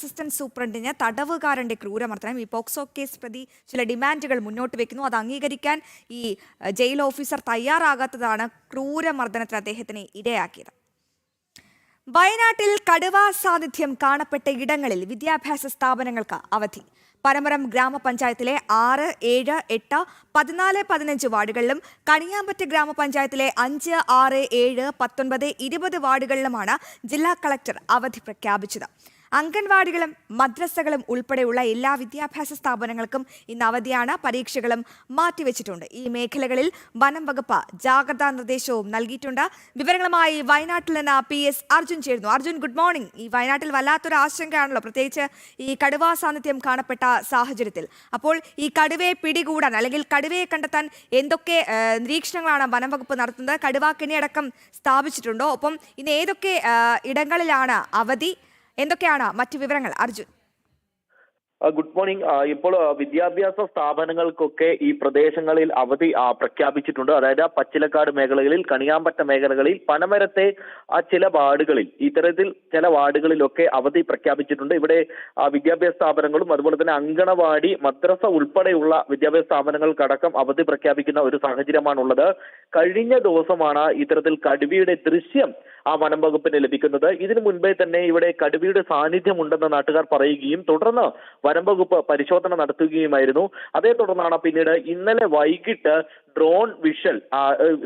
Assistant സൂപ്രണ്ടിന് തടവുകാരന്റെ ക്രൂരമർദ്ദനം. ഈ POCSO case പ്രതി ചില ഡിമാൻഡുകൾ മുന്നോട്ട് വെക്കുന്നു. അത് അംഗീകരിക്കാൻ ഈ ജയിൽ ഓഫീസർ തയ്യാറാകാത്തതാണ് ക്രൂരമർദ്ദനത്തിന് അദ്ദേഹത്തിന് ഇടയാക്കിയത് വയനാട്ടിൽ കടുവ സാന്നിധ്യം കാണപ്പെട്ട ഇടങ്ങളിൽ വിദ്യാഭ്യാസ സ്ഥാപനങ്ങൾക്ക് അവധി. പരമരം ഗ്രാമപഞ്ചായത്തിലെ ആറ് ഏഴ് എട്ട് പതിനാല് പതിനഞ്ച് വാർഡുകളിലും കണിയാമ്പറ്റ് ഗ്രാമപഞ്ചായത്തിലെ അഞ്ച് ആറ് ഏഴ് പത്തൊൻപത് ഇരുപത് വാർഡുകളിലുമാണ് ജില്ലാ കളക്ടർ അവധി പ്രഖ്യാപിച്ചത്. അംഗൻവാടികളും മദ്രസകളും ഉൾപ്പെടെയുള്ള എല്ലാ വിദ്യാഭ്യാസ സ്ഥാപനങ്ങൾക്കും ഇന്ന് അവധിയാണ്. പരീക്ഷകളും മാറ്റിവെച്ചിട്ടുണ്ട്. ഈ മേഖലകളിൽ വനം വകുപ്പ് ജാഗ്രതാ നിർദ്ദേശവും നൽകിയിട്ടുണ്ട്. വിവരങ്ങളുമായി വയനാട്ടിൽ നിന്ന് പി എസ് അർജുൻ ചേരുന്നു. അർജുൻ ഗുഡ് മോർണിംഗ് ഈ വയനാട്ടിൽ വല്ലാത്തൊരു ആശങ്കയാണല്ലോ പ്രത്യേകിച്ച് ഈ കടുവാ സാന്നിധ്യം കാണപ്പെട്ട സാഹചര്യത്തിൽ. അപ്പോൾ ഈ കടുവയെ പിടികൂടാൻ അല്ലെങ്കിൽ കടുവയെ കണ്ടെത്താൻ എന്തൊക്കെ നിരീക്ഷണങ്ങളാണ് വനം വകുപ്പ് നടത്തുന്നത്? കടുവാ കെണിയടക്കം സ്ഥാപിച്ചിട്ടുണ്ടോ? ഒപ്പം ഇന്ന് ഏതൊക്കെ ഇടങ്ങളിലാണ് അവധി? എന്തൊക്കെയാണ് മറ്റു വിവരങ്ങൾ അർജുൻ? ഗുഡ് മോർണിംഗ് ഇപ്പോൾ വിദ്യാഭ്യാസ സ്ഥാപനങ്ങൾക്കൊക്കെ ഈ പ്രദേശങ്ങളിൽ അവധി പ്രഖ്യാപിച്ചിട്ടുണ്ട്. അതായത് പച്ചിലക്കാട് മേഖലകളിൽ കണിയാമ്പറ്റ മേഖലകളിൽ പനമരത്തെ ചില വാർഡുകളിൽ ഇത്തരത്തിൽ ചില വാർഡുകളിലൊക്കെ അവധി പ്രഖ്യാപിച്ചിട്ടുണ്ട്. ഇവിടെ വിദ്യാഭ്യാസ സ്ഥാപനങ്ങളും അതുപോലെ തന്നെ അങ്കണവാടി മദ്രസ ഉൾപ്പെടെയുള്ള വിദ്യാഭ്യാസ സ്ഥാപനങ്ങൾക്കടക്കം അവധി പ്രഖ്യാപിക്കുന്ന ഒരു സാഹചര്യമാണുള്ളത്. കഴിഞ്ഞ ദിവസമാണ് ഇത്തരത്തിൽ കടുവയുടെ ദൃശ്യം ആ വനം വകുപ്പിന് ലഭിക്കുന്നത്. ഇതിനു മുൻപേ തന്നെ ഇവിടെ കടുവയുടെ സാന്നിധ്യം ഉണ്ടെന്ന് നാട്ടുകാർ പറയുകയും തുടർന്ന് വനം വകുപ്പ് പരിശോധന നടത്തുകയുമായിരുന്നു. അതേ തുടർന്നാണ് പിന്നീട് ഇന്നലെ വൈകിട്ട് ഡ്രോൺ വിഷൽ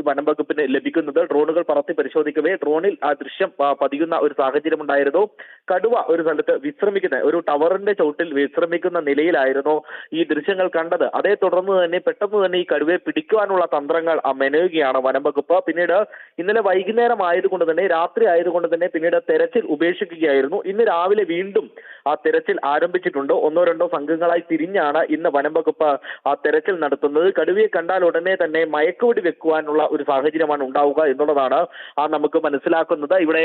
വനം വകുപ്പിന് ലഭിക്കുന്നത്. ഡ്രോണുകൾ പറത്തി പരിശോധിക്കവേ ഡ്രോണിൽ ആ ദൃശ്യം പതിയുന്ന ഒരു സാഹചര്യം ഉണ്ടായിരുന്നു കടുവ ഒരു സ്ഥലത്ത് വിശ്രമിക്കുന്ന ഒരു ടവറിന്റെ ചോട്ടിൽ വിശ്രമിക്കുന്ന നിലയിലായിരുന്നു ഈ ദൃശ്യങ്ങൾ കണ്ടത്. അതേ തുടർന്ന് തന്നെ പെട്ടെന്ന് തന്നെ ഈ കടുവയെ പിടിക്കുവാനുള്ള തന്ത്രങ്ങൾ മെനയുകയാണ് വനം വകുപ്പ്. പിന്നീട് ഇന്നലെ വൈകുന്നേരം ആയതുകൊണ്ട് തന്നെ രാത്രി ആയതുകൊണ്ട് തന്നെ പിന്നീട് തെരച്ചിൽ ഉപേക്ഷിക്കുകയായിരുന്നു. ഇന്ന് രാവിലെ വീണ്ടും ആ തെരച്ചിൽ ആരംഭിച്ചിട്ടുണ്ട്. ഒന്നോ രണ്ടോ സംഘങ്ങളായി തിരിഞ്ഞാണ് ഇന്ന് വനം വകുപ്പ് ആ തെരച്ചിൽ നടത്തുന്നത്. കടുവയെ കണ്ടാൽ ഉടനെ തന്നെ മയക്കുവെടി വെക്കുവാനുള്ള ഒരു സാഹചര്യമാണ് ഉണ്ടാവുക എന്നുള്ളതാണ് ആ നമുക്ക് മനസ്സിലാക്കുന്നത്. ഇവിടെ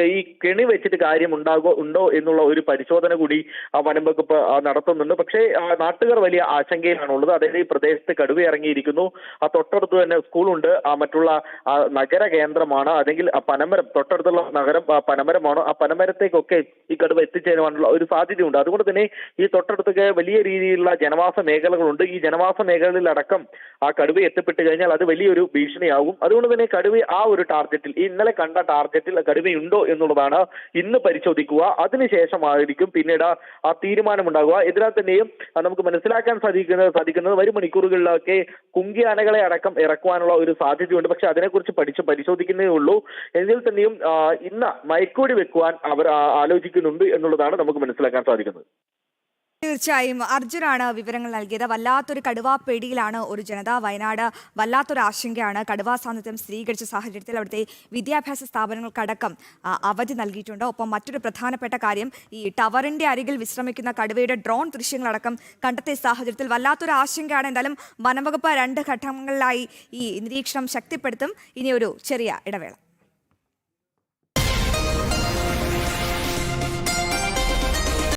ഈ കെണി വെച്ചിട്ട് കാര്യം ഉണ്ടാകോ ഉണ്ടോ എന്നുള്ള ഒരു പരിശോധന കൂടി ആ വനം വകുപ്പ് നടത്തുന്നുണ്ട്. പക്ഷേ നാട്ടുകാർ വലിയ ആശങ്കയിലാണുള്ളത്. അതായത് ഈ പ്രദേശത്ത് കടുവ ഇറങ്ങിയിരിക്കുന്നു. ആ തൊട്ടടുത്ത് തന്നെ സ്കൂളുണ്ട്. ആ മറ്റുള്ള നഗര കേന്ദ്രമാണ്. അല്ലെങ്കിൽ പനമരം തൊട്ടടുത്തുള്ള നഗരം പനമരമാണ്. ആ പനമരത്തേക്കൊക്കെ ഈ കടുവ എത്തിച്ചേരുവാനുള്ള ഒരു സാധ്യതയുണ്ട്. അതുകൊണ്ട് തന്നെ ഈ തൊട്ടടുത്തൊക്കെ വലിയ രീതിയിലുള്ള ജനവാസ മേഖലകളുണ്ട്. ഈ ജനവാസ മേഖലകളിലടക്കം ആ കടുവ എത്തിപ്പെട്ട് കഴിഞ്ഞാൽ അത് വലിയൊരു ഭീഷണിയാകും. അതുകൊണ്ട് തന്നെ കടുവ ആ ഒരു ടാർഗറ്റിൽ ഇന്നലെ കണ്ട ടാർഗറ്റിൽ കടുവയുണ്ടോ എന്നുള്ളതാണ് ഇന്ന് പരിശോധിക്കുക. അതിനുശേഷമായിരിക്കും പിന്നീട് ആ തീരുമാനമുണ്ടാകുക ഇതിനാൽ തന്നെയും നമുക്ക് മനസ്സിലാക്കാൻ സാധിക്കുന്നത് സാധിക്കുന്നത് വരും മണിക്കൂറുകളിലൊക്കെ കുങ്കിയാനകളെ അടക്കം ഇറക്കുവാനുള്ള ഒരു സാധ്യതയുണ്ട്. പക്ഷെ അതിനെക്കുറിച്ച് പഠിച്ച് പരിശോധിക്കുന്നേ ഉള്ളൂ. എങ്കിൽ തന്നെയും ഇന്ന് മയക്കൂടി വെക്കുവാൻ അവർ ആലോചിക്കുന്നുണ്ട് എന്നുള്ളതാണ് നമുക്ക് മനസ്സിലാക്കാൻ സാധിക്കുന്നത്. തീർച്ചയായും അർജുനാണ് വിവരങ്ങൾ നൽകിയത്. വല്ലാത്തൊരു കടുവാ പേടിയിലാണ് ഒരു ജനത വയനാട്. വല്ലാത്തൊരു ആശങ്കയാണ് കടുവാ സാന്നിധ്യം സ്ഥിരീകരിച്ച സാഹചര്യത്തിൽ അവിടുത്തെ വിദ്യാഭ്യാസ സ്ഥാപനങ്ങൾക്കടക്കം അവധി നൽകിയിട്ടുണ്ട്. ഒപ്പം മറ്റൊരു പ്രധാനപ്പെട്ട കാര്യം ഈ ടവറിന്റെ അരികിൽ വിശ്രമിക്കുന്ന കടുവയുടെ ഡ്രോൺ ദൃശ്യങ്ങളടക്കം കണ്ടെത്തിയ സാഹചര്യത്തിൽ വല്ലാത്തൊരു ആശങ്കയാണ്. എന്തായാലും വനംവകുപ്പ് രണ്ട് ഘട്ടങ്ങളിലായി ഈ നിരീക്ഷണം ശക്തിപ്പെടുത്തും. ഇനിയൊരു ചെറിയ ഇടവേള.